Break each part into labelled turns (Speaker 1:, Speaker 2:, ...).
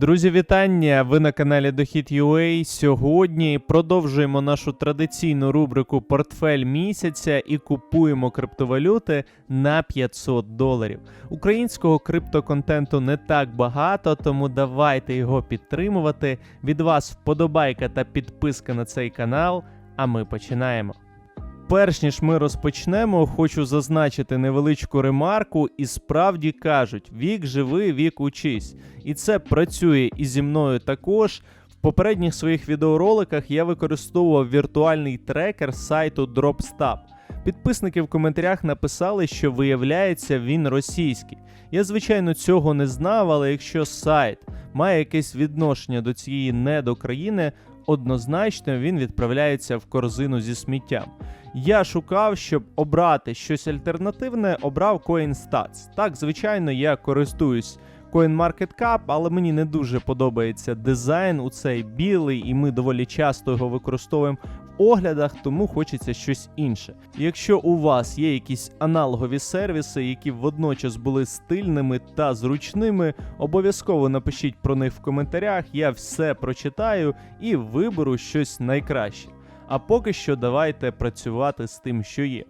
Speaker 1: Друзі, вітання! Ви на каналі Дохід UA. Сьогодні продовжуємо нашу традиційну рубрику Портфель місяця і купуємо криптовалюти на 500 доларів. Українського криптоконтенту не так багато, тому давайте його підтримувати. Від вас вподобайка та підписка на цей канал. А ми починаємо. Перш ніж ми розпочнемо, хочу зазначити невеличку ремарку, і справді кажуть: вік живи, вік учись. І це працює і зі мною також. В попередніх своїх відеороликах я використовував віртуальний трекер з сайту DropStab. Підписники в коментарях написали, що виявляється він російський. Я, звичайно, цього не знав, але якщо сайт має якесь відношення до цієї недокраїни, однозначно він відправляється в корзину зі сміттям. Я шукав, щоб обрати щось альтернативне, обрав CoinStats. Так, звичайно, я користуюсь CoinMarketCap, але мені не дуже подобається дизайн у цей білий, і ми доволі часто його використовуємо оглядах, тому хочеться щось інше. Якщо у вас є якісь аналогові сервіси, які водночас були стильними та зручними, обов'язково напишіть про них в коментарях. Я все прочитаю і виберу щось найкраще. А поки що давайте працювати з тим, що є.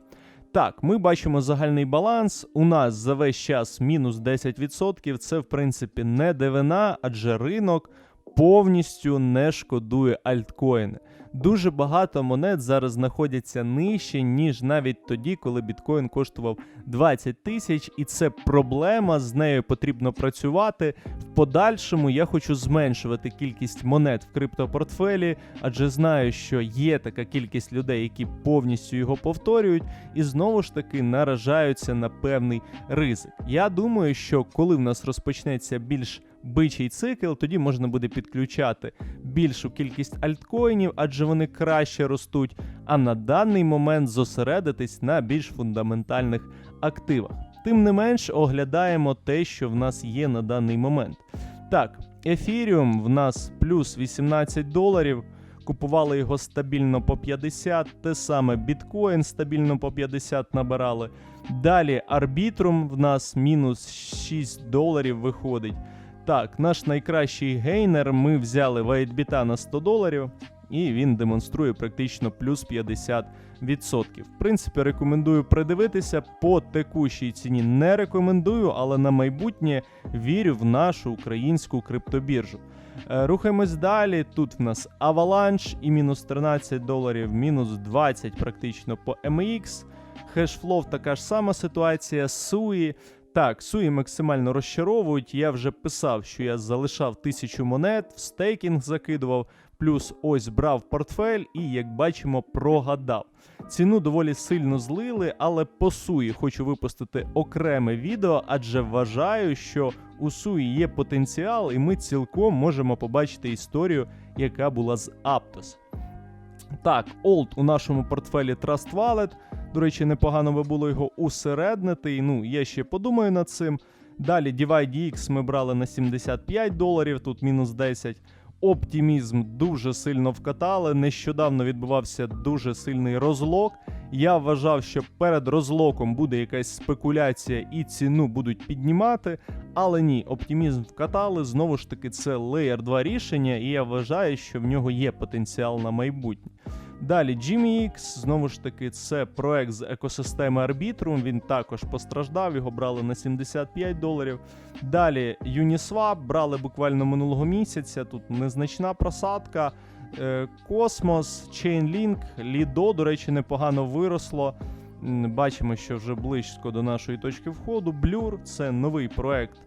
Speaker 1: Так, ми бачимо загальний баланс. У нас за весь час мінус 10%. Це, в принципі, не дивина, адже ринок повністю не шкодує альткоїни. Дуже багато монет зараз знаходяться нижче, ніж навіть тоді, коли біткоін коштував 20 тисяч, і це проблема, з нею потрібно працювати. В подальшому я хочу зменшувати кількість монет в криптопортфелі, адже знаю, що є така кількість людей, які повністю його повторюють, і знову ж таки наражаються на певний ризик. Я думаю, що коли в нас розпочнеться більш бичий цикл, тоді можна буде підключати більшу кількість альткоїнів, адже вони краще ростуть. А на даний момент зосередитись на більш фундаментальних активах. Тим не менш, оглядаємо те, що в нас є на даний момент. Так, ефіріум в нас плюс 18 доларів. Купували його стабільно по 50, те саме біткоін стабільно по 50 набирали. Далі арбітрум в нас мінус 6 доларів виходить. Так, наш найкращий гейнер ми взяли Вайтбіта на 100 доларів, і він демонструє практично плюс 50%. В принципі, рекомендую придивитися. По текущій ціні не рекомендую, але на майбутнє вірю в нашу українську криптобіржу. Е, Рухаємось далі. Тут в нас Avalanche і мінус 13 доларів, мінус 20 практично по MX. Hashflow така ж сама ситуація. Sui. Так, суї максимально розчаровують. Я вже писав, що я залишав тисячу монет, в стейкінг закидував, плюс ось брав портфель і, як бачимо, прогадав. Ціну доволі сильно злили, але по суї хочу випустити окреме відео, адже вважаю, що у суї є потенціал, і ми цілком можемо побачити історію, яка була з Aptos. Так, Old у нашому портфелі Trust Wallet. До речі, непогано би було його усереднити. Ну, я ще подумаю над цим. Далі DivideX ми брали на 75 доларів, тут мінус 10. Оптимізм дуже сильно вкатали. Нещодавно відбувався дуже сильний розлок. Я вважав, що перед розлоком буде якась спекуляція і ціну будуть піднімати. Але ні, оптимізм вкатали. Знову ж таки, це Layer 2 рішення, і я вважаю, що в нього є потенціал на майбутнє. Далі GMX, знову ж таки, це проект з екосистеми Arbitrum. Він також постраждав, його брали на 75 доларів. Далі Uniswap брали буквально минулого місяця. Тут незначна просадка. Е, Космос, Chainlink, Lido, до речі, непогано виросло. Бачимо, що вже близько до нашої точки входу. Blur це новий проект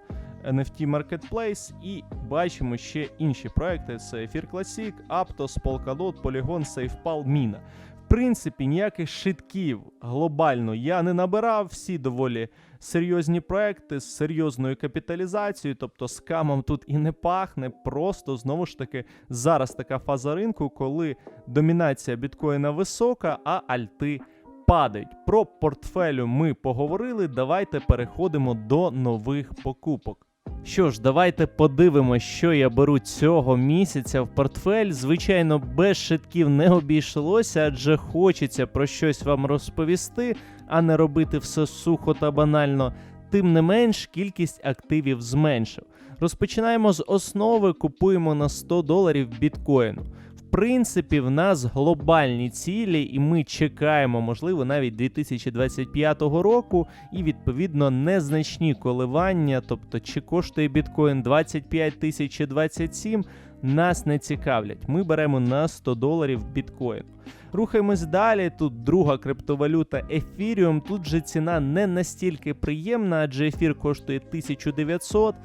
Speaker 1: NFT Marketplace, і бачимо ще інші проекти: це Ефір Classic, Aptos, Polkadot, Polygon, SafePal, Mina. В принципі, ніяких шитків глобально я не набирав. Всі доволі серйозні проекти з серйозною капіталізацією, тобто скамом тут і не пахне. Просто знову ж таки зараз така фаза ринку, коли домінація біткоїна висока, а альти падають. Про портфелю ми поговорили. Давайте переходимо до нових покупок. Що ж, давайте подивимося, що я беру цього місяця в портфель. Звичайно, без шитків не обійшлося, адже хочеться про щось вам розповісти, а не робити все сухо та банально. Тим не менш, кількість активів зменшив. Розпочинаємо з основи, купуємо на 100 доларів біткоїну. Принципі, в нас глобальні цілі, і ми чекаємо, можливо, навіть 2025 року, і відповідно незначні коливання. Тобто, чи коштує біткоін 25 тисяч чи 27, нас не цікавлять. Ми беремо на 100 доларів біткоін. Рухаємось далі. Тут друга криптовалюта Ethereum. Тут же ціна не настільки приємна, адже ефір коштує 1900.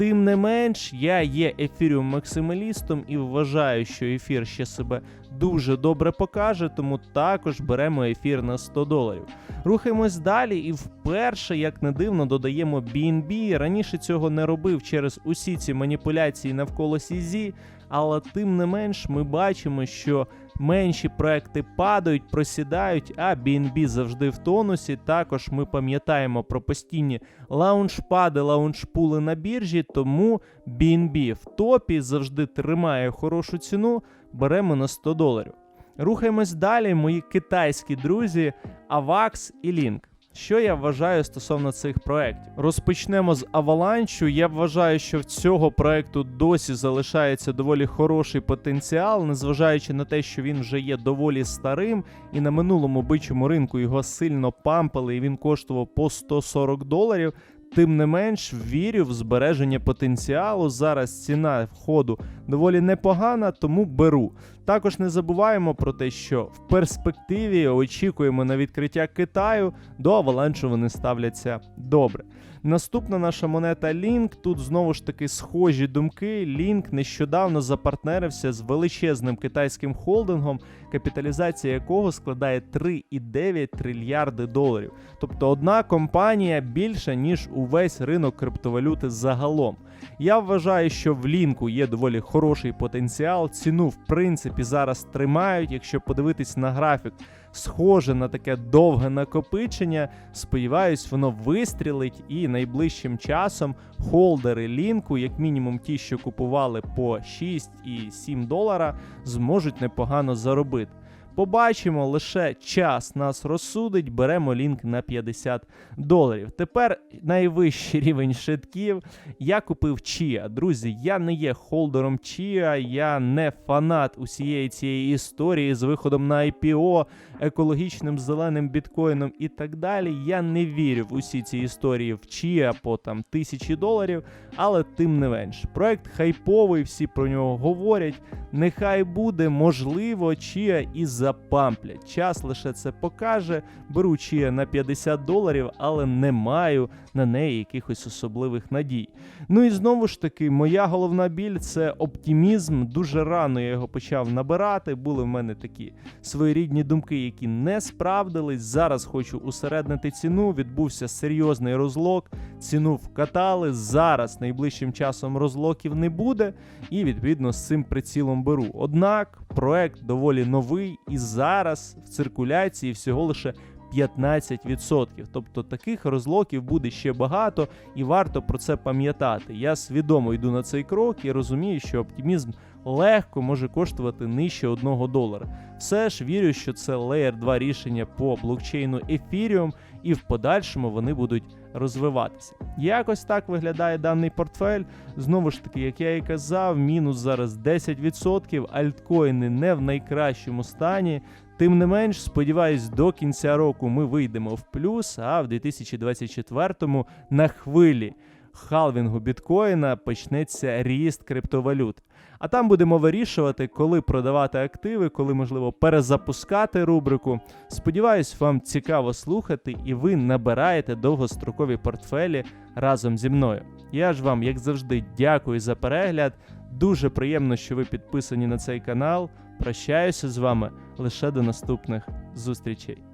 Speaker 1: Тим не менш, я є ефіріум максималістом і вважаю, що ефір ще себе дуже добре покаже, тому також беремо ефір на 100 доларів. Рухаємось далі, і вперше, як не дивно, додаємо BNB. Раніше цього не робив через усі ці маніпуляції навколо CZ, але тим не менш ми бачимо, що менші проекти падають, просідають, а BNB завжди в тонусі. Також ми пам'ятаємо про постійні лаунчпади, лаунчпули на біржі, тому BNB в топі завжди тримає хорошу ціну. Беремо на 100 доларів. Рухаємось далі, мої китайські друзі, AVAX і Link. Що я вважаю стосовно цих проєктів? Розпочнемо з Avalanche. Я вважаю, що в цього проекту досі залишається доволі хороший потенціал, незважаючи на те, що він вже є доволі старим, і на минулому бичому ринку його сильно пампали, і він коштував по 140 доларів. Тим не менш, вірю в збереження потенціалу. Зараз ціна входу доволі непогана, тому беру. Також не забуваємо про те, що в перспективі очікуємо на відкриття Китаю, до аваланчу вони ставляться добре. Наступна наша монета Link. Тут знову ж таки схожі думки. Link нещодавно запартнерився з величезним китайським холдингом, капіталізація якого складає 3,9 трильярди доларів. Тобто одна компанія більша, ніж увесь ринок криптовалюти загалом. Я вважаю, що в лінку є доволі хороший потенціал. Ціну, в принципі, зараз тримають. Якщо подивитись на графік, схоже на таке довге накопичення. Сподіваюсь, воно вистрілить, і найближчим часом холдери лінку, як мінімум ті, що купували по 6 і 7 долара, зможуть непогано заробити. Побачимо, лише час нас розсудить, беремо лінк на 50 доларів. Тепер найвищий рівень шитків. Я купив Chia. Друзі, я не є холдером Chia, я не фанат усієї цієї історії з виходом на IPO, екологічним зеленим біткоїном і так далі. Я не вірю в усі ці історії в Chia по там тисячі доларів, але тим не менш. Проект хайповий, всі про нього говорять. Нехай буде, можливо, Chia і запамплять. Час лише це покаже. Беру Chia на 50 доларів, але не маю на неї якихось особливих надій. Ну і знову ж таки, моя головна біль це оптимізм. Дуже рано я його почав набирати. Були в мене такі своєрідні думки, які не справдились. Зараз хочу усереднити ціну. Відбувся серйозний розлок. Ціну вкатали. Зараз найближчим часом розлоків не буде, і відповідно з цим прицілом беру. Однак проект доволі новий і зараз в циркуляції всього лише 15%. Тобто таких розлоків буде ще багато, і варто про це пам'ятати. Я свідомо йду на цей крок і розумію, що оптимізм легко може коштувати нижче 1 долара. Все ж вірю, що це Layer 2 рішення по блокчейну Ethereum, і в подальшому вони будуть розвиватися. Якось так виглядає даний портфель. Знову ж таки, як я і казав, мінус зараз 10%, альткоїни не в найкращому стані. Тим не менш, сподіваюсь, до кінця року ми вийдемо в плюс, а в 2024-му на хвилі халвінгу біткоїна почнеться ріст криптовалют. А там будемо вирішувати, коли продавати активи, коли можливо перезапускати рубрику. Сподіваюсь, вам цікаво слухати, і ви набираєте довгострокові портфелі разом зі мною. Я ж вам, як завжди, дякую за перегляд. Дуже приємно, що ви підписані на цей канал. Прощаюся з вами лише до наступних зустрічей.